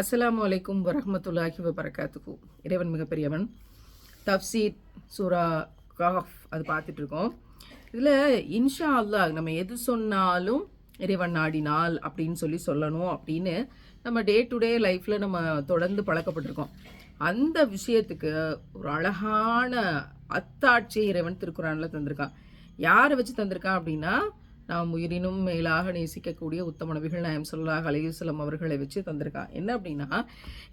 அஸ்லாம் அலைக்கும் வரமத்துல்லாஹி வபரகாத்துஹு. இறைவன் மிகப்பெரியவன். தப்சீர் சூரா காஃப் அது பார்த்துட்ருக்கோம். இதில் இன்ஷா அல்லாஹ் நம்ம எது சொன்னாலும் இறைவன் நாடினால் அப்படின்னு சொல்லி சொல்லணும் அப்படின்னு நம்ம டே டு டே லைஃப்பில் நம்ம தொடர்ந்து பழக்கப்பட்டிருக்கோம். அந்த விஷயத்துக்கு ஒரு அழகான அத்தாட்சியை இறைவன் திருக்குறானில் தந்திருக்கான். யாரை வச்சு தந்திருக்கான் அப்படின்னா நாம் உயிரினும் மேலாக நேசிக்கக்கூடிய உத்தம நபிகள் நாயம் சொல்லாஹ் அலையுஸ்லம் அவர்களை வச்சு தந்திருக்கான் என்ன அப்படின்னா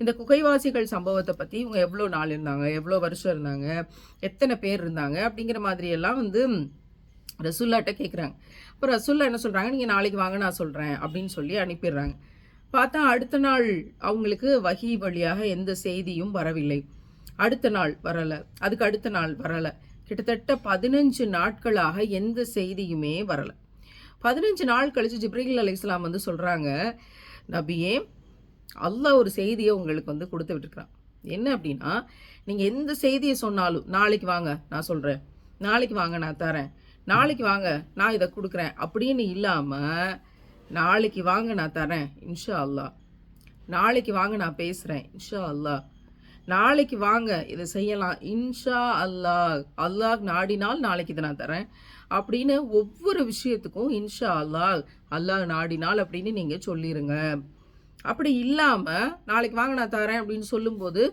இந்த குகைவாசிகள் சம்பவத்தை பற்றி இவங்க எவ்வளோ நாள் இருந்தாங்க எவ்வளோ வருஷம் இருந்தாங்க எத்தனை பேர் இருந்தாங்க அப்படிங்கிற மாதிரியெல்லாம் வந்து ரசுல்லாட்ட கேட்குறாங்க அப்போ ரசுல்லா என்ன சொல்கிறாங்க நீங்கள் நாளைக்கு வாங்க நான் சொல்கிறேன் அப்படின்னு சொல்லி அனுப்பிடுறாங்க. பார்த்தா அடுத்த நாள் அவங்களுக்கு வகி வழியாக எந்த செய்தியும் வரவில்லை. அடுத்த நாள் வரலை. அதுக்கு அடுத்த நாள் வரலை. கிட்டத்தட்ட பதினஞ்சு நாட்களாக எந்த செய்தியுமே வரலை. பதினஞ்சு நாள் கழிச்சு ஜிப்ரீல் அலி இஸ்லாம் வந்து சொல்கிறாங்க நபியே அல்லாஹ் ஒரு செய்தியை உங்களுக்கு வந்து கொடுத்து விட்டுருக்குறான். என்ன அப்படின்னா நீங்கள் எந்த செய்தியை சொன்னாலும் நாளைக்கு வாங்க நான் சொல்கிறேன் நாளைக்கு வாங்க நான் தரேன். நாளைக்கு வாங்க நான் இதை கொடுக்குறேன். அப்படின்னு இல்லாமல் நாளைக்கு வாங்க நான் தரேன் இன்ஷா அல்லாஹ். நாளைக்கு வாங்க நான் பேசுகிறேன் இன்ஷா அல்லாஹ். நாளைக்கு வாங்க இதை செய்யலாம் இன்ஷா அல்லாஹ். அல்லாஹ் நாடினால் நாளைக்கு இதை நான் தரேன். அப்படின்னு ஒவ்வொரு விஷயத்துக்கும் இன்ஷா அல்லாஹ் அல்லாஹ் நாடினால் அப்படின்னு நீங்கள் சொல்லிடுங்க அப்படி இல்லாமல் நாளைக்கு வாங்க நான் தரேன் அப்படின்னு சொல்லும்போது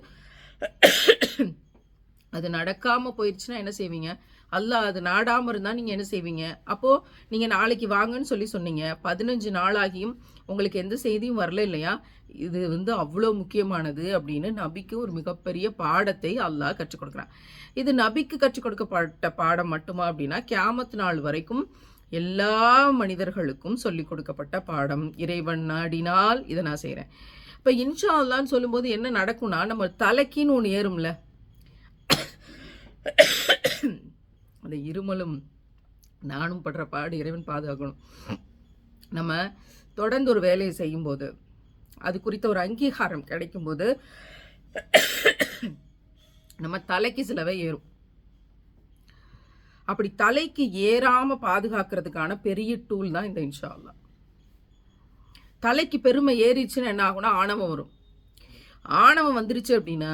அது நடக்காமல் போயிடுச்சுன்னா என்ன செய்வீங்க? அல்லாஹ் அது நாடாமல் இருந்தால் நீங்கள் என்ன செய்வீங்க? அப்போது நீங்கள் நாளைக்கு வாங்கன்னு சொல்லி சொன்னீங்க. பதினஞ்சு நாளாகியும் உங்களுக்கு எந்த செய்தியும் வரல இல்லையா? இது வந்து அவ்வளோ முக்கியமானது அப்படின்னு நபிக்கு ஒரு மிகப்பெரிய பாடத்தை அல்லாஹ் கற்றுக் கொடுக்குறான். இது நபிக்கு கற்றுக் கொடுக்கப்பட்ட பாடம் மட்டுமா அப்படின்னா கியாமத் நாள் வரைக்கும் எல்லா மனிதர்களுக்கும் சொல்லிக் கொடுக்கப்பட்ட பாடம். இறைவன் நாடினால் இதை நான் செய்கிறேன் இப்போ இன்ஷா அல்லான்னு சொல்லும்போது என்ன நடக்கும்னா நம்ம தலைக்கின்னு ஒன்று ஏறும்ல. அந்த இருமலும் நானும் படுற பாடு இறைவன் பாதுகாக்கணும். நம்ம தொடர்ந்து ஒரு வேலையை செய்யும்போது அது குறித்த ஒரு அங்கீகாரம் கிடைக்கும்போது நம்ம தலைக்கு சிலவை ஏறும். அப்படி தலைக்கு ஏறாமல் பாதுகாக்கிறதுக்கான பெரிய டூல் தான் இந்த இன்ஷா அல்லா தலைக்கு பெருமை ஏறிச்சுன்னு என்ன ஆகும்னா ஆணவம் வரும். ஆணவம் வந்துருச்சு அப்படின்னா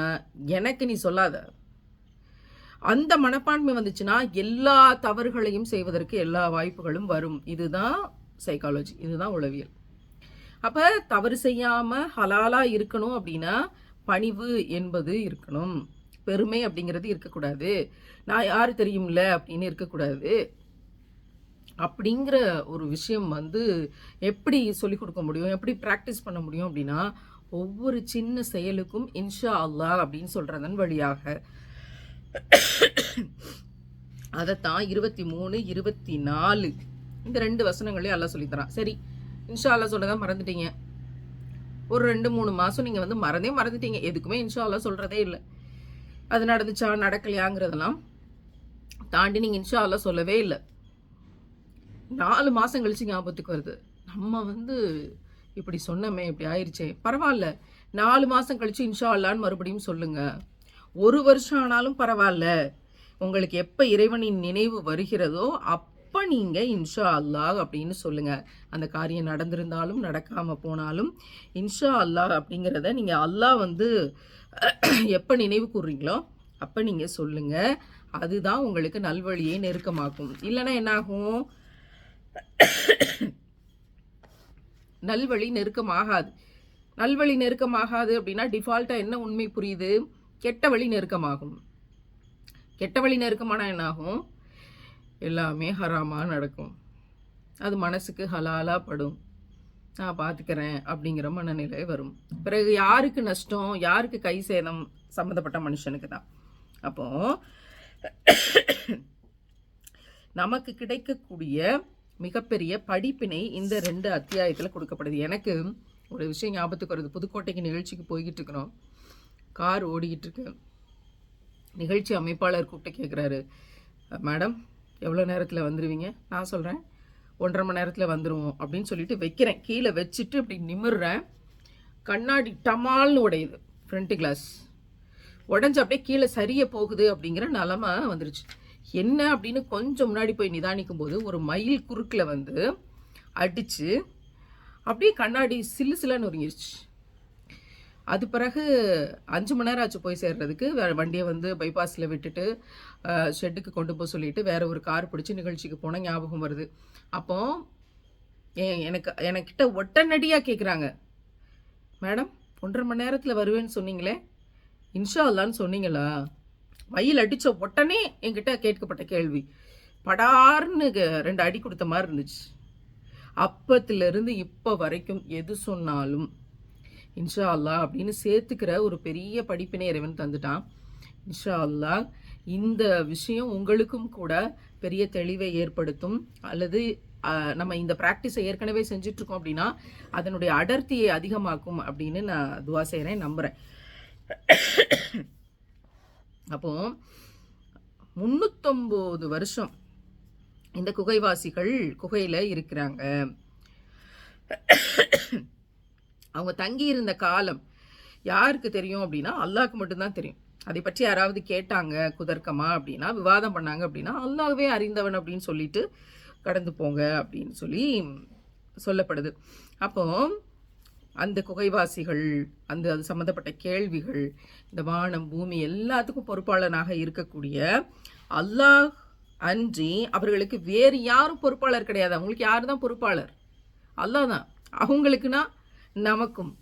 எனக்கு நீ சொல்லாத. அந்த மனப்பான்மை வந்துச்சுன்னா எல்லா தவறுகளையும் செய்வதற்கு எல்லா வாய்ப்புகளும் வரும். இதுதான் சைக்காலஜி இதுதான் உளவியல். அப்போ தவறு செய்யாமல் ஹலாலாக இருக்கணும் அப்படின்னா பணிவு என்பது இருக்கணும். பெருமை அப்படிங்கிறது இருக்கக்கூடாது. நான் யார் தெரியும்ல அப்படின்னு இருக்கக்கூடாது. அப்படிங்கிற ஒரு விஷயம் வந்து எப்படி சொல்லிக் கொடுக்க முடியும்? எப்படி ப்ராக்டிஸ் பண்ண முடியும் அப்படின்னா ஒவ்வொரு சின்ன செயலுக்கும் இன்ஷா அல்லாஹ் அப்படின்னு சொல்கிறதன் வழியாக. அதைத்தான் இருபத்தி மூணு இருபத்தி நாலு. இந்த ரெண்டு வசனங்களையும் அல்லா சொல்லித்தரான். சரி இன்ஷா அல்லா சொல்லதான் மறந்துட்டீங்க. ஒரு ரெண்டு மூணு மாதம் நீங்கள் வந்து மறந்தே மறந்துட்டீங்க. எதுக்குமே இன்ஷா அல்லா சொல்கிறதே இல்லை. அது நடந்துச்சா நடக்கலையாங்கிறதெல்லாம் தாண்டி நீங்கள் இன்ஷா அல்லா சொல்லவே இல்லை. நாலு மாதம் கழிச்சு ஞாபகத்துக்கு வருது. நம்ம வந்து இப்படி சொன்னமே இப்படி ஆயிடுச்சே பரவாயில்ல. நாலு மாதம் கழிச்சு இன்ஷா அல்லான்னு மறுபடியும் சொல்லுங்கள் ஒரு வருஷம் ஆனாலும் பரவாயில்ல. உங்களுக்கு எப்போ இறைவனின் நினைவு வருகிறதோ அப்போ நீங்கள் இன்ஷா அல்லாஹ் அப்படின்னு சொல்லுங்கள் அந்த காரியம் நடந்திருந்தாலும் நடக்காமல் போனாலும் இன்ஷா அல்லாஹ் அப்படிங்கிறத நீங்கள் அல்லாஹ் வந்து எப்போ நினைவு கூறுறீங்களோ அப்போ நீங்கள் சொல்லுங்கள் அதுதான் உங்களுக்கு நல்வழியை நெருக்கமாக்கும். இல்லைன்னா என்னாகும்? நல்வழி நெருக்கமாகாது. நல்வழி நெருக்கமாகாது அப்படின்னா டிஃபால்ட்டாக என்ன உண்மை புரியுது? கெட்ட வழி நெருக்கமாகும். கெட்ட வழி நெருக்கமானால் என்னாகும்? எல்லாமே ஹராமாக நடக்கும். அது மனசுக்கு ஹலாலாக படும். நான் பார்த்துக்கிறேன் அப்படிங்கிற மனநிலை வரும். பிறகு யாருக்கு நஷ்டம் யாருக்கு கை சேதம் சம்மந்தப்பட்ட மனுஷனுக்கு தான். அப்போ நமக்கு கிடைக்கக்கூடிய மிகப்பெரிய படிப்பினை இந்த ரெண்டு அத்தியாயத்தில் கொடுக்கப்படுது. எனக்கு ஒரு விஷயம் ஞாபகத்துக்கு வருது. புதுக்கோட்டைக்கு நிகழ்ச்சிக்கு போய்கிட்டு இருக்கிறோம். கார் ஓடிக்கிட்டு இருக்கு நிகழ்ச்சி அமைப்பாளர் கூப்பிட்டு கேட்குறாரு மேடம் எவ்வளோ நேரத்தில் வந்துடுவீங்க நான் சொல்கிறேன் ஒன்றரை மணி நேரத்தில் வந்துடுவோம் அப்படின்னு சொல்லிட்டு வைக்கிறேன். கீழே வச்சுட்டு இப்படி நிமிடுறேன் கண்ணாடி டமால்னு உடையுது ஃப்ரண்ட்டு கிளாஸ் உடஞ்சி அப்படியே கீழே சரிய போகுது அப்படிங்கிற நிலமை வந்துருச்சு. என்ன அப்படின்னு கொஞ்சம் முன்னாடி போய் நிதானிக்கும் போது ஒரு மயில் குறுக்கில் வந்து அடித்து அப்படியே கண்ணாடி சில்லு சில்லுன்னு ஒருங்கிருச்சு. அது பிறகு அஞ்சு மணி நேரம் ஆச்சு போய் சேர்றதுக்கு. வண்டியை வந்து பைபாஸில் விட்டுட்டு ஷெட்டுக்கு கொண்டு போக சொல்லிட்டு வேற ஒரு கார் பிடிச்சி நிகழ்ச்சிக்கு போன ஞாபகம் வருது. அப்போ எனக்கு எனக்கிட்ட உடனடியாக கேட்குறாங்க மேடம் ஒன்றரை மணி நேரத்தில் வருவேன்னு சொன்னீங்களே? இன்ஷா அல்லான்னு சொன்னீங்களா? வயல் அடித்த உடனே என்கிட்ட கேட்கப்பட்ட கேள்வி. படார்னு ரெண்டு அடி கொடுத்த மாதிரி இருந்துச்சு. அப்பத்துலேருந்து இப்போ வரைக்கும் எது சொன்னாலும் இன்ஷா அல்லாஹ் அப்படின்னு சேர்த்துக்கிற ஒரு பெரிய படிப்பினை இறைவன் தந்துட்டான். இன்ஷா அல்லாஹ் இந்த விஷயம் உங்களுக்கும் கூட பெரிய தெளிவை ஏற்படுத்தும். அல்லது நம்ம இந்த ப்ராக்டிஸை ஏற்கனவே செஞ்சிட்ருக்கோம் அப்படின்னா அதனுடைய அடர்த்தியை அதிகமாக்கும் அப்படின்னு நான் துவா செய்கிறேன் நம்புகிறேன் அப்போ முந்நூற்றொம்பது வருஷம் இந்த குகைவாசிகள் குகையில் இருக்கிறாங்க. அவங்க தங்கி இருந்த காலம் யாருக்கு தெரியும் அப்படின்னா அல்லாவுக்கு மட்டும்தான் தெரியும். அதை பற்றி யாராவது கேட்டாங்க குதர்க்கமா அப்படின்னா விவாதம் பண்ணாங்க அப்படின்னா அல்லாஹ்வே அறிந்தவன் அப்படின்னு சொல்லிட்டு கடந்து போங்க அப்படின்னு சொல்லி சொல்லப்படுது. அப்போ அந்த குகைவாசிகள் அந்த அது சம்மந்தப்பட்ட கேள்விகள் இந்த வானம் பூமி எல்லாத்துக்கும் பொறுப்பாளனாக இருக்கக்கூடிய அல்லாஹ் அன்றி அவர்களுக்கு வேறு யாரும் பொறுப்பாளர் கிடையாது. அவங்களுக்கு யார் தான் பொறுப்பாளர்? அல்லாஹ் தான். அவங்களுக்குன்னா நமக்கும்.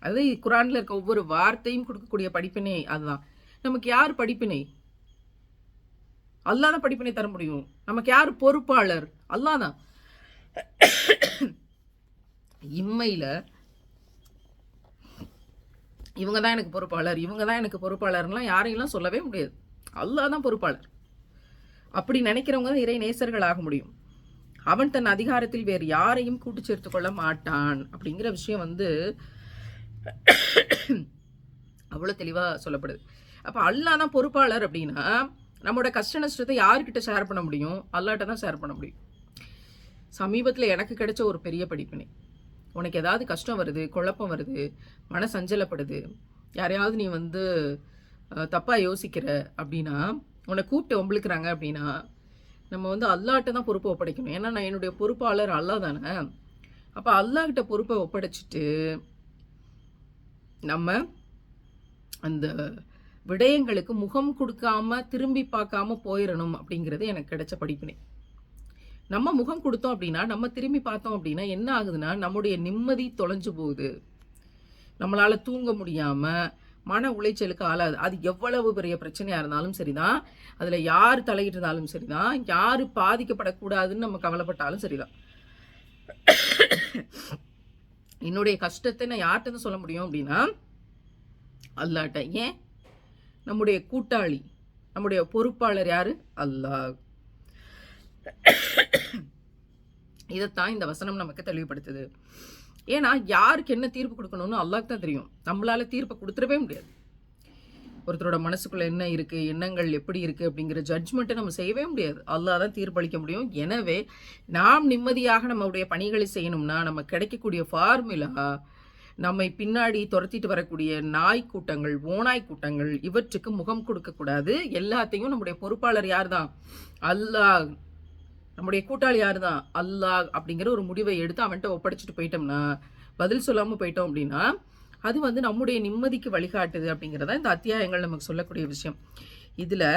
அது குரானில் இருக்க ஒவ்வொரு வார்த்தையும் கொடுக்கக்கூடிய படிப்பினை அதுதான். நமக்கு யார் படிப்பினை? அல்லாதான் படிப்பினை தர முடியும். நமக்கு யார் பொறுப்பாளர்? அல்லாதான். இம்மையில் இவங்க தான் எனக்கு பொறுப்பாளர் இவங்க தான் எனக்கு பொறுப்பாளர்லாம் யாரையெல்லாம் சொல்லவே முடியாது. அல்லாதான் பொறுப்பாளர். அப்படி நினைக்கிறவங்க தான் இறை நேசர்கள் ஆக முடியும். அவன் தன் அதிகாரத்தில் வேறு யாரையும் கூட்டு சேர்த்து கொள்ள மாட்டான் அப்படிங்கிற விஷயம் வந்து அவ்வளோ தெளிவாக சொல்லப்படுது. அப்போ அல்லாதான் பொறுப்பாளர் அப்படின்னா நம்மளோட கஷ்ட நஷ்டத்தை யார்கிட்ட ஷேர் பண்ண முடியும்? அல்லாட்ட தான் ஷேர் பண்ண முடியும். சமீபத்தில் எனக்கு கிடைச்ச ஒரு பெரிய படிப்பினை. உனக்கு ஏதாவது கஷ்டம் வருது குழப்பம் வருது மன சஞ்சலப்படுது யாரையாவது நீ வந்து தப்பாக யோசிக்கிற அப்படின்னா உன்னை கூப்பிட்டு ஒம்பளுக்குறாங்க அப்படின்னா நம்ம வந்து அல்லாட்ட தான் பொறுப்பை ஒப்படைக்கணும். ஏன்னா நான் என்னுடைய பொறுப்பாளர் அல்லா தானே. அப்போ அல்லாஹ்கிட்ட பொறுப்பை ஒப்படைச்சிட்டு நம்ம அந்த விடயங்களுக்கு முகம் கொடுக்காம திரும்பி பார்க்காம போயிடணும் அப்படிங்கிறது எனக்கு கிடைச்ச படிப்பினை. நம்ம முகம் கொடுத்தோம் அப்படின்னா நம்ம திரும்பி பார்த்தோம் அப்படின்னா என்ன ஆகுதுன்னா நம்முடைய நிம்மதி தொலைஞ்சு போகுது. நம்மளால தூங்க முடியாமல் மன உளைச்சலுக்கு ஆளாது அது எவ்வளவு பெரிய பிரச்சனையாக இருந்தாலும் சரிதான். அதில் யார் தலையிட்டிருந்தாலும் சரிதான். யார் பாதிக்கப்படக்கூடாதுன்னு நம்ம கவலைப்பட்டாலும் சரிதான். என்னுடைய கஷ்டத்தை நான் யார்கிட்ட சொல்ல முடியும் அப்படின்னா அல்லாட்ட. ஏன்? நம்முடைய கூட்டாளி நம்முடைய பொறுப்பாளர் யாரு? அல்லாஹ். இதைத்தான் இந்த வசனம் நமக்கு தெளிவுபடுத்துது. ஏன்னா யாருக்கு என்ன தீர்ப்பு கொடுக்கணும்னு அல்லாக்கு தான் தெரியும். நம்மளால தீர்ப்பை கொடுத்துடவே முடியாது. ஒருத்தரோட மனசுக்குள்ள என்ன இருக்கு எண்ணங்கள் எப்படி இருக்கு அப்படிங்கிற ஜட்ஜ்மெண்ட்டை நம்ம செய்யவே முடியாது. அல்லா தான் தீர்ப்பளிக்க முடியும். எனவே நாம் நிம்மதியாக நம்மளுடைய பணிகளை செய்யணும்னா நம்ம கிடைக்கக்கூடிய ஃபார்முலா நம்மை பின்னாடி துரத்திட்டு வரக்கூடிய நாய் கூட்டங்கள் ஓநாய் கூட்டங்கள் இவற்றுக்கு முகம் கொடுக்கக்கூடாது. எல்லாத்தையும் நம்முடைய பொறுப்பாளர் யார் தான் அல்லாஹ் நம்முடைய கூட்டாளி யார் தான் அல்லாஹ் அப்படிங்கிற ஒரு முடிவை எடுத்து அவன்கிட்ட ஒப்படைச்சிட்டு போயிட்டோம்னா பதில் சொல்லாமல் போயிட்டோம் அப்படின்னா அது வந்து நம்முடைய நிம்மதிக்கு வழிகாட்டுது அப்படிங்கிறத இந்த அத்தியாயங்கள் நமக்கு சொல்லக்கூடிய விஷயம். இதில்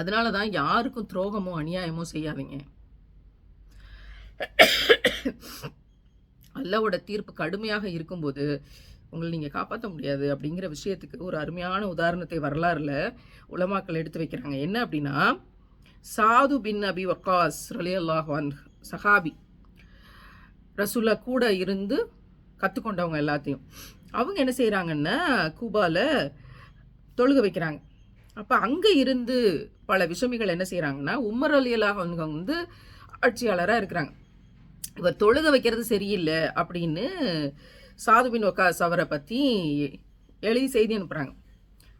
அதனால தான் யாருக்கும் துரோகமோ அநியாயமோ செய்யாதீங்க. அல்லாவோட தீர்ப்பு கடுமையாக இருக்கும்போது உங்களை நீங்கள் காப்பாற்ற முடியாது அப்படிங்கிற விஷயத்துக்கு ஒரு அருமையான உதாரணத்தை வரலாறுல உலமாக்கள் எடுத்து வைக்கிறாங்க. என்ன அப்படின்னா சாது பின் அபி வக்காஸ் ரலி அல்லாஹான் சஹாபி. ரசூல்லா கூட இருந்து கற்றுக்கொண்டவங்க எல்லாத்தையும். அவங்க என்ன செய்கிறாங்கன்னா கூபாவில் தொழுக வைக்கிறாங்க. அப்போ அங்கே இருந்து பல விஷமிகள் என்ன செய்கிறாங்கன்னா உம்மர் அலி அவங்க வந்து ஆட்சியாளராக இருக்கிறாங்க. இவர் தொழுக வைக்கிறது சரியில்லை அப்படின்னு சாதுபின் ஒக்காஸ் அவரை பற்றி எழுதி செய்தி அனுப்புகிறாங்க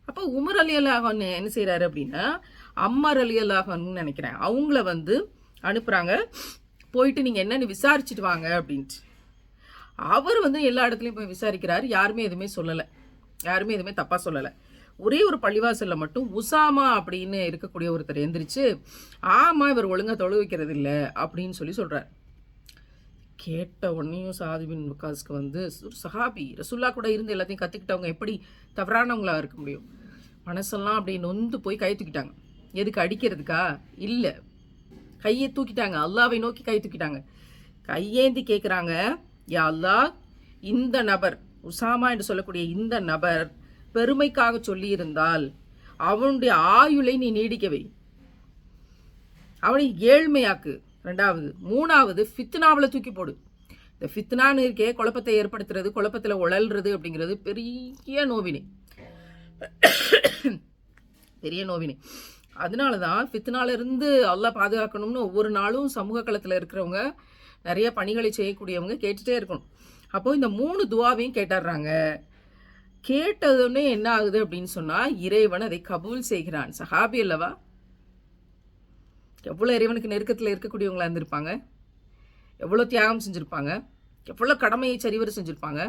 அப்போ உமர் அலி அல்லாஹன் என்ன செய்கிறாரு அப்படின்னா அம்மர் அலி நினைக்கிறேன். அவங்கள வந்து அனுப்புகிறாங்க போயிட்டு நீங்கள் என்னென்னு விசாரிச்சுட்டு வாங்க அப்படின்ட்டு. அவர் வந்து எல்லா இடத்துலையும் போய் விசாரிக்கிறார். யாருமே எதுவுமே சொல்லலை. யாருமே எதுவுமே தப்பாக சொல்லலை. ஒரே ஒரு பள்ளிவாசலில் மட்டும் உசாமா அப்படின்னு இருக்கக்கூடிய ஒருத்தர் எந்திரிச்சு ஆமாம் இவர் ஒழுங்காக தொழு வைக்கிறது இல்லை அப்படின்னு சொல்லி சொல்கிறார் கேட்ட உடனேயும் சாதிபின் வக்காஸ்க்கு வந்து சஹாபி ரசுல்லா கூட இருந்து எல்லாத்தையும் கற்றுக்கிட்டவங்க எப்படி தவறானவங்களாக இருக்க முடியும்? மனசெல்லாம் அப்படி நொந்து போய் கைத்துக்கிட்டாங்க எதுக்கு அடிக்கிறதுக்கா? இல்லை. கையை தூக்கிட்டாங்க. அல்லாவை நோக்கி கை தூக்கிட்டாங்க. கையேந்தி கேட்குறாங்க யா அல்லாஹ் இந்த நபர் உசாமா என்று சொல்லக்கூடிய இந்த நபர் பெருமைக்காக சொல்லியிருந்தால் அவனுடைய ஆயுளை நீ நீடிக்கவை அவனை ஏழ்மையாக்கு. ரெண்டாவது. மூணாவது ஃபித்னாவில் தூக்கி போடு. இந்த ஃபித்னான்னு இருக்கே குழப்பத்தை ஏற்படுத்துறது குழப்பத்தில் உழல்றது அப்படிங்கிறது பெரிய நோவினை. பெரிய நோவினை. அதனால தான் ஃபித்னால இருந்து அல்லாஹ் பாதுகாக்கணும்னு ஒவ்வொரு நாளும் சமூக களத்தில் இருக்கிறவங்க நிறைய பணிகளை செய்யக்கூடியவங்க கேட்டுகிட்டே இருக்கணும். அப்போது இந்த மூணு துவாவையும் கேட்டுடுறாங்க கேட்டதுன்னே என்ன ஆகுது அப்படின்னு சொன்னால் இறைவன் அதை கபூல் செய்கிறான். சஹாபி அல்லவா? எவ்வளோ இறைவனுக்கு நெருக்கத்தில் இருக்கக்கூடியவங்களாக இருந்திருப்பாங்க? எவ்வளோ தியாகம் செஞ்சுருப்பாங்க? எவ்வளோ கடமையை சரிவர செஞ்சுருப்பாங்க?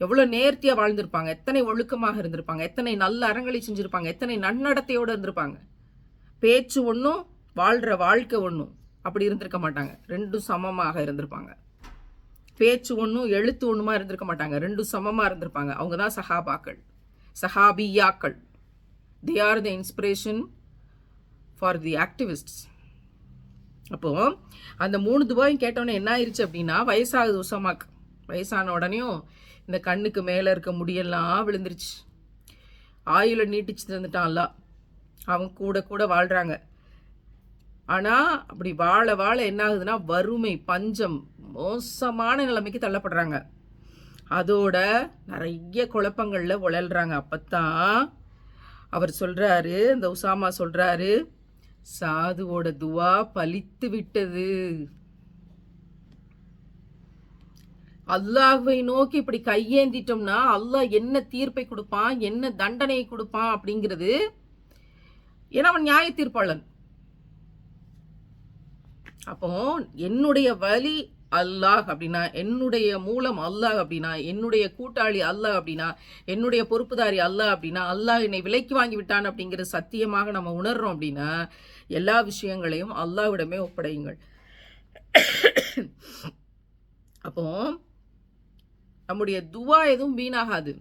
எவ்வளோ நேர்த்தியாக வாழ்ந்திருப்பாங்க எத்தனை ஒழுக்கமாக இருந்திருப்பாங்க எத்தனை நல்ல அறங்களை செஞ்சுருப்பாங்க எத்தனை நன்னடத்தையோடு இருந்திருப்பாங்க. பேச்சு ஒன்றும் வாழ்கிற வாழ்க்கை ஒன்றும் அப்படி இருந்திருக்க மாட்டாங்க. ரெண்டும் சமமாக இருந்திருப்பாங்க. பேச்சு ஒன்றும் எழுத்து ஒன்றுமா இருந்திருக்க மாட்டாங்க. ரெண்டும் சமமாக இருந்திருப்பாங்க. அவங்க தான் சஹாபாக்கள். சஹாபியாக்கள். They are the inspiration for the activists அப்போது அந்த மூணு துபாயும் கேட்டோன்னே என்ன ஆயிடுச்சு அப்படின்னா வயசாகுது உசமாக்கு வயசான உடனேயும் இந்த கண்ணுக்கு மேலே இருக்க முடியெல்லாம் விழுந்துருச்சு. ஆயுளை நீட்டிச்சு தந்துட்டான்லாம் அவன் கூட கூட வாழ்கிறாங்க ஆனால் அப்படி வாழ வாழ என்ன ஆகுதுன்னா வறுமை பஞ்சம் மோசமான நிலைமைக்கு தள்ளப்படுறாங்க. அதோட நிறைய குழப்பங்களில் உழல்றாங்க. அப்போத்தான் அவர் சொல்கிறாரு இந்த உசாமா சொல்கிறாரு சாதுவோட துவா பலித்து விட்டது. அல்லாஹுவை நோக்கி இப்படி கையேந்திட்டோம்னா அல்லாஹ் என்ன தீர்ப்பை கொடுப்பான் என்ன தண்டனையை கொடுப்பான் அப்படிங்கிறது ஏன்னா அவன் நியாய தீர்ப்பாளன். அப்போ என்னுடைய வழி அல்லாஹ் அப்படின்னா என்னுடைய மூலம் அல்லாஹ் அப்படின்னா என்னுடைய கூட்டாளி அல்லாஹ் அப்படின்னா என்னுடைய பொறுப்புதாரி அல்லாஹ் அப்படின்னா அல்லாஹ் என்னை விலைக்கு வாங்கி விட்டான் அப்படிங்கிற சத்தியமாக நம்ம உணர்றோம் அப்படின்னா எல்லா விஷயங்களையும் அல்லாஹ்விடமே ஒப்படையுங்கள். அப்போ நம்முடைய துவா எதுவும் வீணாகாது.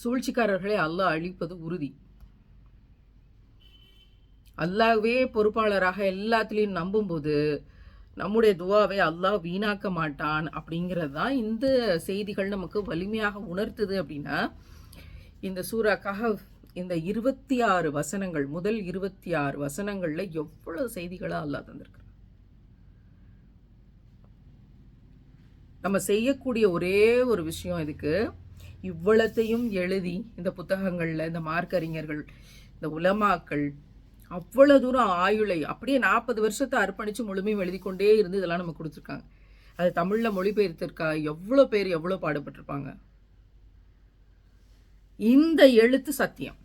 சூழ்ச்சிக்காரர்களை அல்லாஹ் அழிப்பது உறுதி. அல்லாவே பொறுப்பாளராக எல்லாத்துலேயும் நம்பும்போது நம்முடைய துவாவை அல்லாஹ் வீணாக்க மாட்டான் அப்படிங்கிறது தான் இந்த செய்திகள் நமக்கு வலிமையாக உணர்த்துது அப்படின்னா இந்த சூரா கஹவ் இந்த இருபத்தி ஆறு வசனங்கள் முதல் இருபத்தி ஆறு வசனங்களில் எவ்வளவு செய்திகளாக அல்லாஹ் தந்திருக்கிறான். நம்ம செய்யக்கூடிய ஒரே ஒரு விஷயம் இதுக்கு. இவ்வளத்தையும் எழுதி இந்த புத்தகங்களில் இந்த மார்க்கறிஞர்கள் இந்த உலமாக்கள் அவ்வளோ தூரம் ஆயுளை அப்படியே நாற்பது வருஷத்தை அர்ப்பணித்து முழுமையும் எழுதி கொண்டே இருந்து இதெல்லாம் நம்ம கொடுத்துருக்காங்க. அது தமிழில் மொழிபெயர்த்திருக்கா எவ்வளோ பேர் எவ்வளோ பாடுபட்டிருப்பாங்க? இந்த எழுத்து சத்தியம்.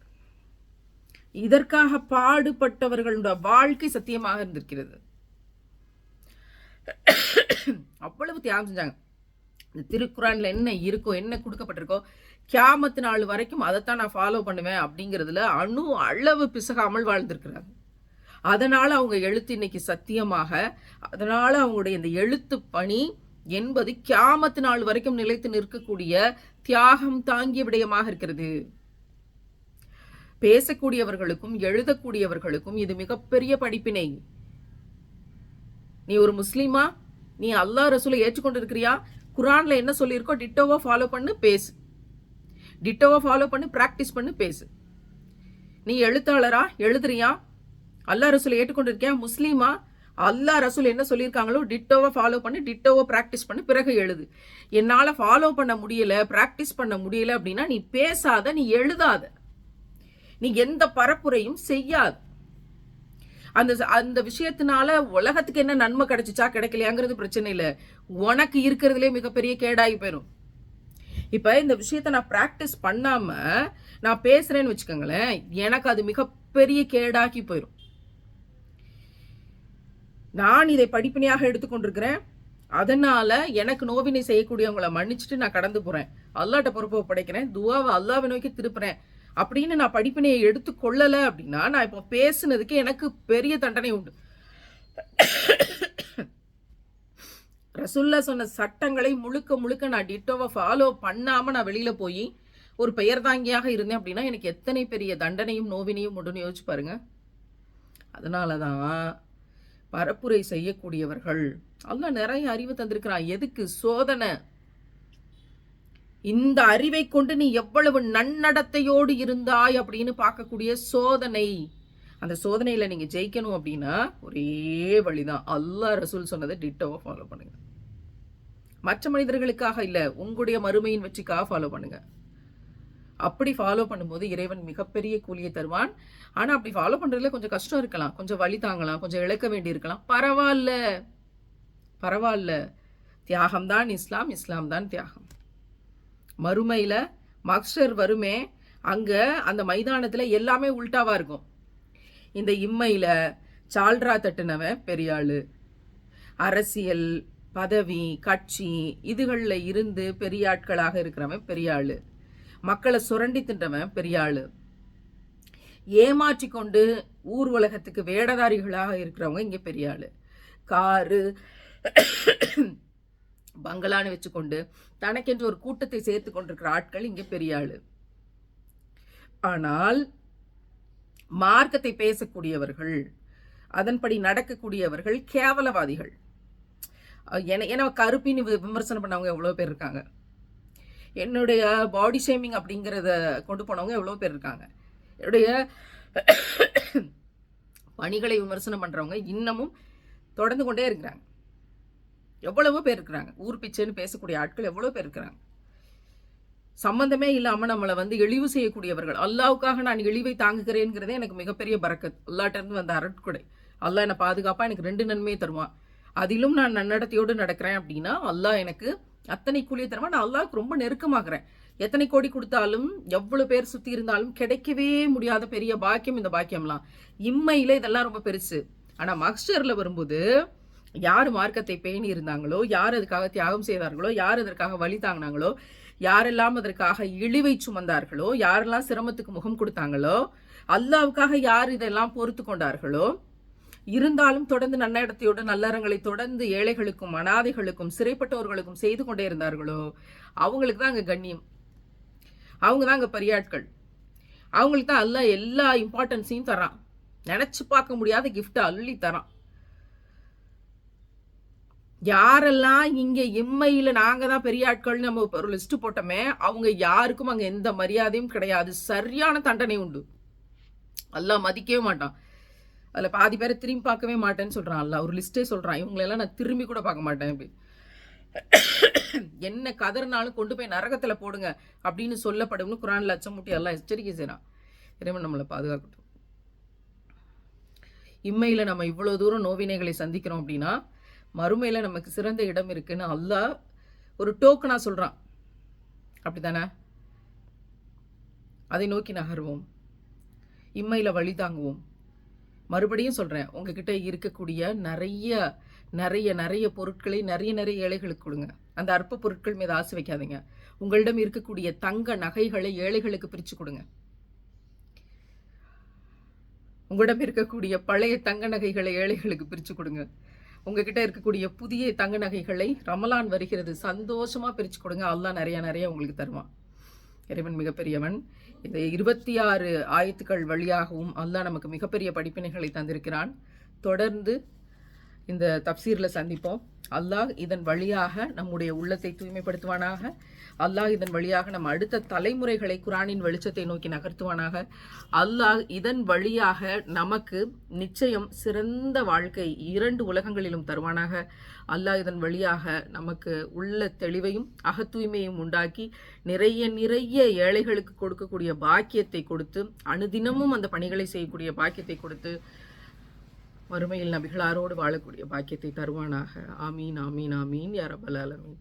இதற்காக பாடுபட்டவர்களுடைய வாழ்க்கை சத்தியமாக இருந்திருக்கிறது. அவ்வளவு தியாகம் செஞ்சாங்க. இந்த திருக்குறானில் என்ன இருக்கோ என்ன கொடுக்கப்பட்டிருக்கோ கியாமத்து நாள் வரைக்கும் அதைத்தான் நான் ஃபாலோ பண்ணுவேன் அப்படிங்கிறதுல அணு அளவு பிசகாமல் வாழ்ந்திருக்கிறாங்க. அதனால் அவங்க எழுத்து இன்னைக்கு சத்தியமாக அதனால் அவங்களுடைய இந்த எழுத்து பணி என்பது கியாமத்து நாள் வரைக்கும் நிலைத்து நிற்கக்கூடிய தியாகம் தாங்கிய விடயமாக இருக்கிறது. பேசக்கூடியவர்களுக்கும் எழுதக்கூடியவர்களுக்கும் இது மிகப்பெரிய படிப்பினை. நீ ஒரு முஸ்லீமா? நீ அல்லா ரசூலை ஏற்றுக்கொண்டு இருக்கிறியா குரானில் என்ன சொல்லியிருக்கோ டிட்டோவை ஃபாலோ பண்ணு பேசு. டிட்டோவை ஃபாலோ பண்ணு ப்ராக்டிஸ் பண்ணு பேசு. நீ எழுத்தாளரா எழுதுறியா? அல்லா ரசூலை ஏற்றுக்கொண்டு இருக்கியா முஸ்லீமா? அல்லா ரசூல் என்ன சொல்லியிருக்காங்களோ டிட்டோவை ஃபாலோ பண்ணி டிட்டோவை ப்ராக்டிஸ் பண்ணி பிறகு எழுது. என்னால் ஃபாலோ பண்ண முடியல ப்ராக்டிஸ் பண்ண முடியல அப்படின்னா நீ பேசாத நீ எழுதாத. நீ எந்த பரப்புரையும் செய்யாது. அந்த அந்த விஷயத்தினால உலகத்துக்கு என்ன நன்மை கிடைச்சிச்சா கிடைக்கலையாங்கிறது பிரச்சனை இல்லை. உனக்கு இருக்கிறதுலே மிகப்பெரிய கேடாகி போயிடும் இப்போ இந்த விஷயத்த நான் ப்ராக்டிஸ் பண்ணாமல் நான் பேசுகிறேன்னு வச்சுக்கோங்களேன் எனக்கு அது மிகப்பெரிய கேடாகி போயிடும் நான் இதை படிப்பினையாக எடுத்துக்கொண்டிருக்கிறேன். அதனால் எனக்கு நோவினை செய்யக்கூடியவங்களை மன்னிச்சுட்டு நான் கடந்து போகிறேன் அல்லாட்ட பொறுப்பை படைக்கிறேன் துவாவை அல்லாவை நோக்கி திருப்புறேன். அப்படின்னு நான் படிப்பினையை எடுத்து கொள்ளலை அப்படின்னா நான் இப்போ பேசுனதுக்கு எனக்கு பெரிய தண்டனை உண்டு. ரசுல்லா சொன்ன சட்டங்களை முழுக்க முழுக்க நான் டிட்டோவை ஃபாலோ பண்ணாமல் நான் வெளியில் போய் ஒரு பெயர் தாங்கியாக இருந்தேன் அப்படின்னா எனக்கு எத்தனை பெரிய தண்டனையும் நோவினையும் உடனே யோசிச்சு பாருங்க. அதனால தான் பரப்புரை செய்யக்கூடியவர்கள் அல்லாஹ் நிறைய அறிவு தந்திருக்கிறான். எதுக்கு சோதனை? இந்த அறிவை கொண்டு நீ எவ்வளவு நன்னடத்தையோடு இருந்தாய் அப்படின்னு பார்க்கக்கூடிய சோதனை. அந்த சோதனையில் நீங்கள் ஜெயிக்கணும் அப்படின்னா ஒரே வழிதான். அல்லா ரசூல் சொன்னதை டிட்டோவை ஃபாலோ பண்ணுங்க. மற்ற மனிதர்களுக்காக இல்லை உங்களுடைய மறுமையின் வெற்றிக்காக ஃபாலோ பண்ணுங்க. அப்படி ஃபாலோ பண்ணும்போது இறைவன் மிகப்பெரிய கூலியை தருவான். ஆனால் அப்படி ஃபாலோ பண்ணுறதுல கொஞ்சம் கஷ்டம் இருக்கலாம். கொஞ்சம் வழி தாங்கலாம். கொஞ்சம் இழக்க வேண்டி இருக்கலாம் பரவாயில்ல. பரவாயில்ல. தியாகம் தான் இஸ்லாம் இஸ்லாம் தான் தியாகம். மறுமையில் மக்ஸ்டர் வருமே அங்கே அந்த மைதானத்தில் எல்லாமே உள்டாவாக இருக்கும். இந்த இம்மையில் சால்ரா தட்டுனவன் பெரிய அரசியல் பதவி கட்சி இதுகளில் இருந்து பெரிய ஆட்களாக இருக்கிறவன் பெரிய மக்களை சுரண்டி தின்றவன் பெரிய ஏமாற்றி கொண்டு ஊர் உலகத்துக்கு வேடதாரிகளாக இருக்கிறவங்க இங்கே பெரிய காரு பங்களான்னு வச்சுக்கொண்டு தனக்கென்று ஒரு கூட்டத்தை சேர்த்து கொண்டிருக்கிற ஆட்கள் இங்கே பெரிய ஆளு. ஆனால் மார்க்கத்தை பேசக்கூடியவர்கள் அதன்படி நடக்கக்கூடியவர்கள் கேவலவாதிகள். என ஏன்னா கருப்பின்னு வி- விமர்சனம் பண்ணவங்க எவ்வளோ பேர் இருக்காங்க. என்னுடைய பாடி ஷேமிங் அப்படிங்கிறத கொண்டு போனவங்க எவ்வளோ பேர் இருக்காங்க. என்னுடைய பணிகளை விமர்சனம் பண்ணுறவங்க இன்னமும் தொடர்ந்து கொண்டே இருக்கிறாங்க. எவ்வளவோ பேர் இருக்கிறாங்க. ஊர் பிச்சைன்னு பேசக்கூடிய ஆட்கள் எவ்வளோ பேர் இருக்கிறாங்க. சம்பந்தமே இல்லாமல் நம்மளை வந்து இழிவு செய்யக்கூடியவர்கள். அல்லாவுக்காக நான் இழிவை தாங்குகிறேங்கிறதே எனக்கு மிகப்பெரிய பரக்கத் அல்லாட்டிருந்து வந்த அரட்கொடை. அல்லாஹ் என்னை பாதுகாப்பாக எனக்கு ரெண்டு நன்மையை தருவான். அதிலும் நான் நன்னடத்தையோடு நடக்கிறேன் அப்படின்னா அல்லாஹ் எனக்கு அத்தனை கூலியை தருவான். நான் அல்லாவுக்கு ரொம்ப நெருக்கமாகிறேன். எத்தனை கோடி கொடுத்தாலும் எவ்வளோ பேர் சுற்றி இருந்தாலும் கிடைக்கவே முடியாத பெரிய பாக்கியம் இந்த பாக்கியம்லாம். இம்மையில் இதெல்லாம் ரொம்ப பெருசு. ஆனால் மக்ஸ்டரில் வரும்போது யார் மார்க்கத்தை பேணி இருந்தாங்களோ யார் அதுக்காக தியாகம் செய்தார்களோ யார் அதற்காக வழி தாங்கினாங்களோ யாரெல்லாம் அதற்காக இழிவை சுமந்தார்களோ யாரெல்லாம் சிரமத்துக்கு முகம் கொடுத்தாங்களோ அல்லாவுக்காக யார் இதெல்லாம் பொறுத்து கொண்டார்களோ இருந்தாலும் தொடர்ந்து நன்னடத்தையோடு நல்லறங்களை தொடர்ந்து ஏழைகளுக்கும் அனாதைகளுக்கும் சிறைப்பட்டவர்களுக்கும் செய்து கொண்டே இருந்தார்களோ அவங்களுக்கு தான் அங்கே கண்ணியம். அவங்க தான் அங்கே பெரியாட்கள். அவங்களுக்கு தான் அல்லாஹ் எல்லா இம்பார்ட்டன்ஸையும் தரான். நினச்சி பார்க்க முடியாத கிஃப்ட்டை அள்ளி தரான். யாரெல்லாம் இங்கே இம்மையில் நாங்கள் தான் பெரிய ஆட்கள்னு நம்ம ஒரு லிஸ்ட்டு போட்டோமே அவங்க யாருக்கும் அங்கே எந்த மரியாதையும் கிடையாது. சரியான தண்டனை உண்டு. எல்லாம் மதிக்கவே மாட்டான். அதில் பாதி பேரை திரும்பி பார்க்கவே மாட்டேன்னு சொல்கிறான் அல்ல ஒரு லிஸ்ட்டே சொல்கிறான் இவங்களெல்லாம் நான் திரும்பி கூட பார்க்க மாட்டேன் அப்படி என்ன கதறினாலும் கொண்டு போய் நரகத்தில் போடுங்க அப்படின்னு சொல்லப்படும்னு குரானில் அச்சம் முட்டி எல்லாம் எச்சரிக்கை செய்கிறான் இறைவன் நம்மளை பாதுகாக்கட்டும். இம்மையில் நம்ம இவ்வளோ தூரம் நோவினைகளை சந்திக்கிறோம் அப்படின்னா மறுமையில் நமக்கு சிறந்த இடம் இருக்குன்னு அல்லா ஒரு டோக்கனாக சொல்கிறான் அப்படி தானே அதை நோக்கி நகர்வோம். இம்மையில் வழி தாங்குவோம். மறுபடியும் சொல்கிறேன் உங்ககிட்ட இருக்கக்கூடிய நிறைய நிறைய நிறைய பொருட்களை நிறைய நிறைய ஏழைகளுக்கு கொடுங்க. அந்த அற்ப பொருட்கள் மீது ஆசை வைக்காதீங்க. உங்களிடம் இருக்கக்கூடிய தங்க நகைகளை ஏழைகளுக்கு பிரித்து கொடுங்க. உங்களிடம் இருக்கக்கூடிய பழைய தங்க நகைகளை ஏழைகளுக்கு பிரித்து கொடுங்க. உங்ககிட்ட இருக்கக்கூடிய புதிய தங்க நகைகளை ரமலான் வருகிறது சந்தோஷமாக பிரித்து கொடுங்க. அல்லா நிறையா நிறைய உங்களுக்கு தருவான். இறைவன் மிகப்பெரியவன். இந்த இருபத்தி ஆறு ஆயத்துக்கள் வழியாகவும் அல்லாஹ் நமக்கு மிகப்பெரிய படிப்பினைகளை தந்திருக்கிறான். தொடர்ந்து இந்த தப்சீரில் சந்திப்போம். அல்லாஹ் இதன் வழியாக நம்முடைய உள்ளத்தை தூய்மைப்படுத்துவானாக. அல்லாஹ் இதன் வழியாக நம் அடுத்த தலைமுறைகளை குரானின் வெளிச்சத்தை நோக்கி நகர்த்துவானாக. அல்லாஹ் இதன் வழியாக நமக்கு நிச்சயம் சிறந்த வாழ்க்கை இரண்டு உலகங்களிலும் தருவானாக. அல்லாஹ் இதன் வழியாக நமக்கு உள்ள தெளிவையும் அகத்தூய்மையும் உண்டாக்கி நிறைய நிறைய ஏழைகளுக்கு கொடுக்கக்கூடிய பாக்கியத்தை கொடுத்து அனுதினமும் அந்த பணிகளை செய்யக்கூடிய பாக்கியத்தை கொடுத்து மறுமையில் நபிகளாரோடு வாழக்கூடிய பாக்கியத்தை தருவானாக. ஆமீன் ஆமீன் ஆமீன் யாரபல் அலமீன்